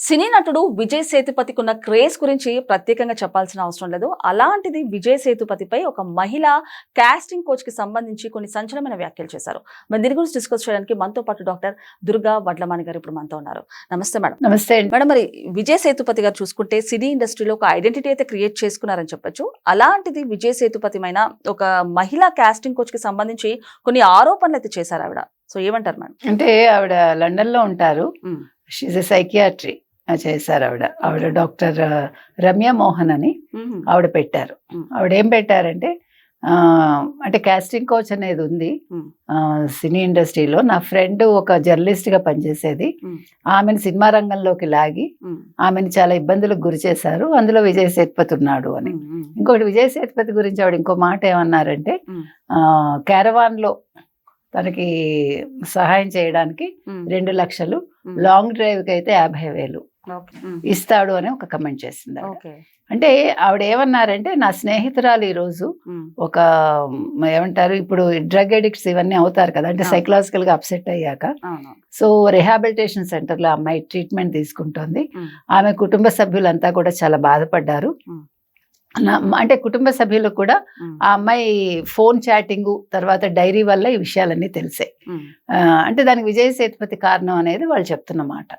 సినీ నటుడు విజయ్ సేతుపతికి ఉన్న క్రేజ్ గురించి ప్రత్యేకంగా చెప్పాల్సిన అవసరం లేదు. అలాంటిది విజయ్ సేతుపతిపై ఒక మహిళ కాస్టింగ్ కోచ్కి సంబంధించి కొన్ని సంచలనమైన వ్యాఖ్యలు చేశారు. మరి దీని గురించి డిస్కస్ చేయడానికి మనతో పాటు డాక్టర్ దుర్గా వడ్లమాని గారు ఇప్పుడు మనతో ఉన్నారు. నమస్తే మేడం. నమస్తే మేడం మరి విజయ్ సేతుపతి గారు చూసుకుంటే సినీ ఇండస్ట్రీలో ఒక ఐడెంటిటీ అయితే క్రియేట్ చేసుకున్నారని చెప్పొచ్చు. అలాంటిది విజయ్ సేతుపతిమైన ఒక మహిళా కాస్టింగ్ కోచ్కి సంబంధించి కొన్ని ఆరోపణలు అయితే చేశారు ఆవిడ. సో ఏమంటారు మేడం? అంటే ఆవిడ లండన్లో ఉంటారు. షీజ్ ఎ సైకియాట్రీ చేశారు ఆవిడ ఆవిడ డాక్టర్ రమ్య మోహన్ అని. ఆవిడ పెట్టారు. ఆవిడ ఏం పెట్టారంటే అంటే కాస్టింగ్ కోచ్ అనేది ఉంది సినీ ఇండస్ట్రీలో నా ఫ్రెండ్ ఒక జర్నలిస్ట్గా పనిచేసేది. ఆమెను సినిమా రంగంలోకి లాగి. ఆమెను చాలా ఇబ్బందులకు గురి చేశారు అందులో విజయ్ సేతుపతి ఉన్నాడు అని. ఇంకొకటి విజయ్ సేతుపతి గురించి ఆవిడ ఇంకో మాట ఏమన్నారంటే మ్మ్. క్యారవాన్లో తనకి సహాయం చేయడానికి. రెండు లక్షలు. లాంగ్ డ్రైవ్కి అయితే యాభై వేలు. ఇస్తాడు అని ఒక కమెంట్ చేసింది. అంటే ఆవిడ ఏమన్నారంటే నా స్నేహితురాలు ఈ రోజు మ్మ్. ఒక ఏమంటారు ఇప్పుడు డ్రగ్ అడిక్ట్స్ ఇవన్నీ అవుతారు కదా అంటే. సైకలాజికల్గా అప్సెట్ అయ్యాక. సో రిహాబిలిటేషన్ సెంటర్లో అమ్మాయి ట్రీట్మెంట్ తీసుకుంటోంది. ఆమె కుటుంబ సభ్యులంతా కూడా చాలా బాధపడ్డారు అంటే కుటుంబ సభ్యులకు కూడా. ఆ అమ్మాయి ఫోన్ చాటింగ్ తర్వాత డైరీ వల్ల ఈ విషయాలన్నీ తెలిసాయి అంటే దానికి విజయ్ సేతుపతి కారణం అనేది వాళ్ళు చెప్తున్నమాట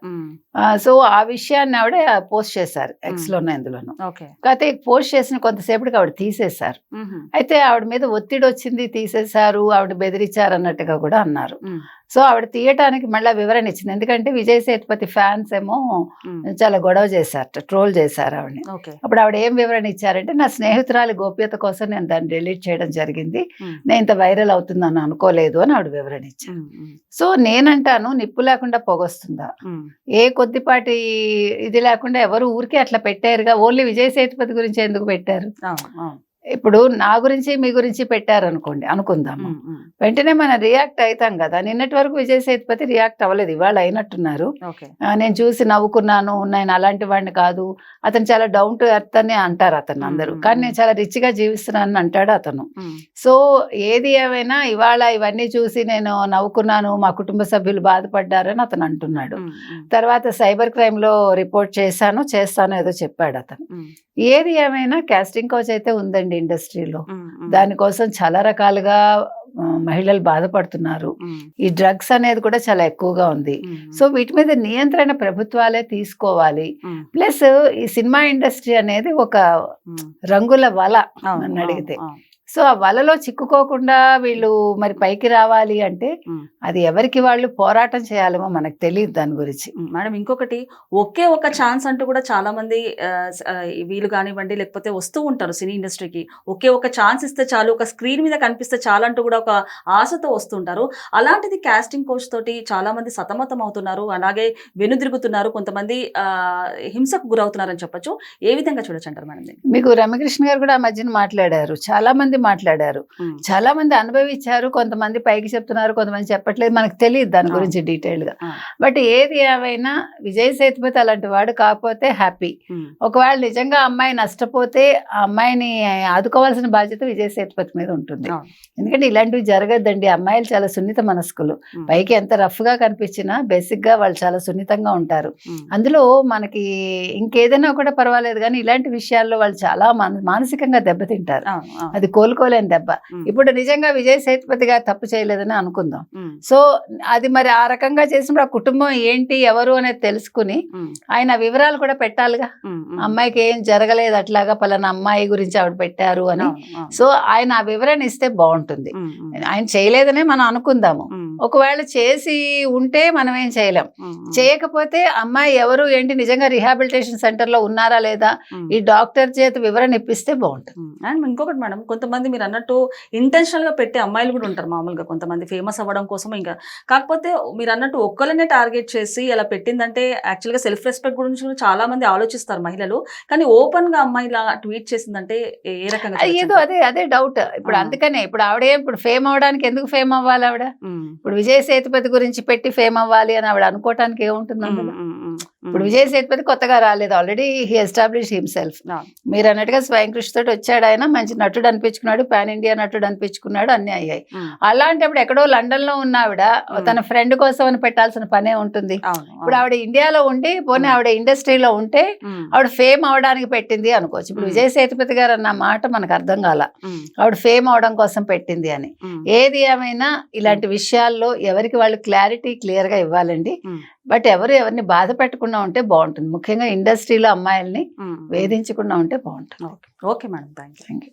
సో ఆ విషయాన్ని ఆవిడ పోస్ట్ చేశారు ఎక్స్ లోనో ఎందులోనో. కాకపోతే పోస్ట్ చేసిన కొంతసేపటికి ఆవిడ తీసేశారు. అయితే ఆవిడ మీద ఒత్తిడి వచ్చింది తీసేశారు ఆవిడ బెదిరించారు అన్నట్టుగా కూడా అన్నారు. సో ఆవిడ తీయటానికి మళ్ళీ వివరణ ఇచ్చింది ఎందుకంటే విజయ్ సేతుపతి ఫ్యాన్స్ ఏమో. చాలా గొడవ చేశారట ట్రోల్ చేశారు ఆవిడని. అప్పుడు ఆవిడ ఏం వివరణ ఇచ్చారంటే నా స్నేహితురాలి గోప్యత కోసం నేను దాన్ని డిలీట్ చేయడం జరిగింది. నేను ఇంత వైరల్ అవుతుందని అనుకోలేదు అని ఆవిడ వివరణ. మ్మ్. సో నేనంటాను నిప్పు లేకుండా పొగొస్తుందా. ఏ కొద్దిపాటి ఇది లేకుండా ఎవరు ఊరికే అట్లా పెట్టారుగా ఓన్లీ విజయ్ సేతుపతి గురించి ఎందుకు పెట్టారు. ఇప్పుడు నా గురించి మీ గురించి పెట్టారు అనుకోండి అనుకుందాము. వెంటనే మనం రియాక్ట్ అవుతాం కదా నిన్నటి వరకు విజయ్ సేతుపతి రియాక్ట్ అవ్వలేదు ఇవాళ అయినట్టున్నారు నేను చూసి నవ్వుకున్నాను నేను అలాంటి వాడిని కాదు అతను చాలా డౌన్ టు ఎర్త్ అని అంటారు అతను అందరూ. కానీ నేను చాలా రిచ్గా జీవిస్తున్నాను అంటాడు అతను. సో ఏది ఏమైనా ఇవాళ ఇవన్నీ చూసి నేను నవ్వుకున్నాను మా కుటుంబ సభ్యులు బాధపడ్డారని అతను అంటున్నాడు. తర్వాత సైబర్ క్రైమ్లో రిపోర్ట్ చేశాను చేస్తాను ఏదో చెప్పాడు అతను. ఏది ఏమైనా కాస్టింగ్ కోచ్ అయితే ఉందండి ఇండస్ట్రీలో. దానికోసం చాలా రకాలుగా మహిళలు బాధపడుతున్నారు. ఈ డ్రగ్స్ అనేది కూడా చాలా ఎక్కువగా ఉంది. సో వీటి మీద నియంత్రణ ప్రభుత్వాలే తీసుకోవాలి. ప్లస్ ఈ సినిమా ఇండస్ట్రీ అనేది ఒక. రంగుల వల. నన్ను అడిగితే. సో ఆ వలలో చిక్కుకోకుండా వీళ్ళు మరి పైకి రావాలి అంటే. అది ఎవరికి వాళ్ళు పోరాటం చేయాలేమో మనకు తెలియదు దాని గురించి. మేడం ఇంకొకటి ఒకే ఒక ఛాన్స్ అంటూ కూడా చాలా మంది వీళ్ళు కానివ్వండి లేకపోతే వస్తూ ఉంటారు సినీ ఇండస్ట్రీకి ఒకే ఒక ఛాన్స్ ఇస్తే చాలు ఒక స్క్రీన్ మీద కనిపిస్తే చాలు అంటూ కూడా ఒక ఆశతో వస్తుంటారు అలాంటిది కాస్టింగ్ కోచ్ తోటి చాలా మంది సతమతం అవుతున్నారు అలాగే వెనుదిరుగుతున్నారు కొంతమంది హింసకు గురవుతున్నారని చెప్పొచ్చు ఏ విధంగా చూడొచ్చు అంటారు మేడం? మీకు రమకృష్ణ గారు కూడా ఆ మధ్యన మాట్లాడారు చాలా మంది మాట్లాడారు. చాలా మంది అనుభవించారు కొంతమంది పైకి చెప్తున్నారు కొంతమంది చెప్పట్లేదు మనకు తెలియదు దాని. గురించి డీటెయిల్గా. బట్ ఏది ఏమైనా విజయ్ సేతుపతి అలాంటి వాడు కాకపోతే హ్యాపీ. ఒకవేళ నిజంగా అమ్మాయి నష్టపోతే ఆ అమ్మాయిని ఆదుకోవాల్సిన బాధ్యత విజయ్ సేతుపతి మీద ఉంటుంది. ఎందుకంటే ఇలాంటివి జరగద్దండి అమ్మాయిలు చాలా సున్నిత మనస్కులు. పైకి ఎంత రఫ్గా కనిపించినా బేసిక్గా వాళ్ళు చాలా సున్నితంగా ఉంటారు. అందులో మనకి ఇంకేదైనా కూడా పర్వాలేదు కానీ ఇలాంటి విషయాల్లో వాళ్ళు చాలా మాన- మానసికంగా దెబ్బతింటారు అవును. అవును. కోలుకోలేని దెబ్బ. ఇప్పుడు నిజంగా విజయ్ సేతుపతి గారు తప్పు చేయలేదని అనుకుందాం. సో అది మరి ఆ రకంగా చేసినప్పుడు ఆ కుటుంబం ఏంటి ఎవరు అనేది తెలుసుకుని. ఆయన వివరాలు కూడా పెట్టాలిగా మ్మ్. మ్మ్. అమ్మాయికి ఏం జరగలేదు అట్లాగా పలానా అమ్మాయి గురించి ఆవిడ పెట్టారు అని. సో ఆయన ఆ వివరణ ఇస్తే బాగుంటుంది. ఆయన చేయలేదనే మనం అనుకుందాము. ఒకవేళ చేసి ఉంటే మనం ఏం చేయలేం. చేయకపోతే అమ్మాయి ఎవరు ఏంటి నిజంగా రిహాబిలిటేషన్ సెంటర్లో ఉన్నారా లేదా. ఈ డాక్టర్ చేత వివరణ ఇప్పిస్తే బాగుంటుంది. అండ్ ఇంకొకటి మేడం కొంతమంది మీరు అన్నట్టు ఇంటెన్షనల్గా పెట్టే అమ్మాయిలు కూడా ఉంటారు మామూలుగా కొంతమంది ఫేమస్ అవ్వడం కోసం ఇంకా కాకపోతే మీరు అన్నట్టు ఒక్కళ్ళనే టార్గెట్ చేసి అలా పెట్టిందంటే యాక్చువల్గా సెల్ఫ్ రెస్పెక్ట్ గురించి కూడా చాలా మంది ఆలోచిస్తారు మహిళలు కానీ ఓపెన్గా అమ్మాయి ఇలా ట్వీట్ చేసిందంటే ఏ రకంగా ఏదో? అదే అదే డౌట్ ఇప్పుడు. అందుకనే ఇప్పుడు ఆవిడే ఇప్పుడు ఫేమ్ అవడానికి ఎందుకు ఫేమ్ అవ్వాలి ఆవిడ. ఇప్పుడు విజయ సేతుపతి గురించి పెట్టి ఫేమ్ అవ్వాలి అని ఆవిడ అనుకోవటానికి ఏముంటుంది ఇప్పుడు విజయ్ సేతుపతి కొత్తగా రాలేదు. Already he establish himself. మీరు అన్నట్టుగా స్వయం కృషి తోటి వచ్చాడు ఆయన. మంచి నటుడు అనిపించుకున్నాడు. పాన్ ఇండియా నటుడు అనిపించుకున్నాడు. అన్ని అయ్యాయి. అలాంటప్పుడు ఎక్కడో లండన్లో ఉన్న ఆవిడ. తన ఫ్రెండ్ కోసం అని పెట్టాల్సిన పనే ఉంటుంది. ఇప్పుడు ఆవిడ ఇండియాలో ఉండి పోనీ. ఆవిడ ఇండస్ట్రీలో ఉంటే ఆవిడ ఫేమ్ అవడానికి పెట్టింది అనుకోవచ్చు. ఇప్పుడు. విజయ్ సేతుపతి గారు అన్న మాట మనకు అర్థం కాల. ఆవిడ ఫేమ్ అవడం కోసం పెట్టింది అని. ఏది ఏమైనా ఇలాంటి విషయాల్లో ఎవరికి వాళ్ళు క్లారిటీ క్లియర్గా ఇవ్వాలండి. బట్ ఎవరు ఎవరిని బాధ పెట్టకుండా ఉంటే బాగుంటుంది. ముఖ్యంగా ఇండస్ట్రీలో అమ్మాయిల్ని. వేధించకుండా ఉంటే బాగుంటుంది. Okay. Okay madam. Thank you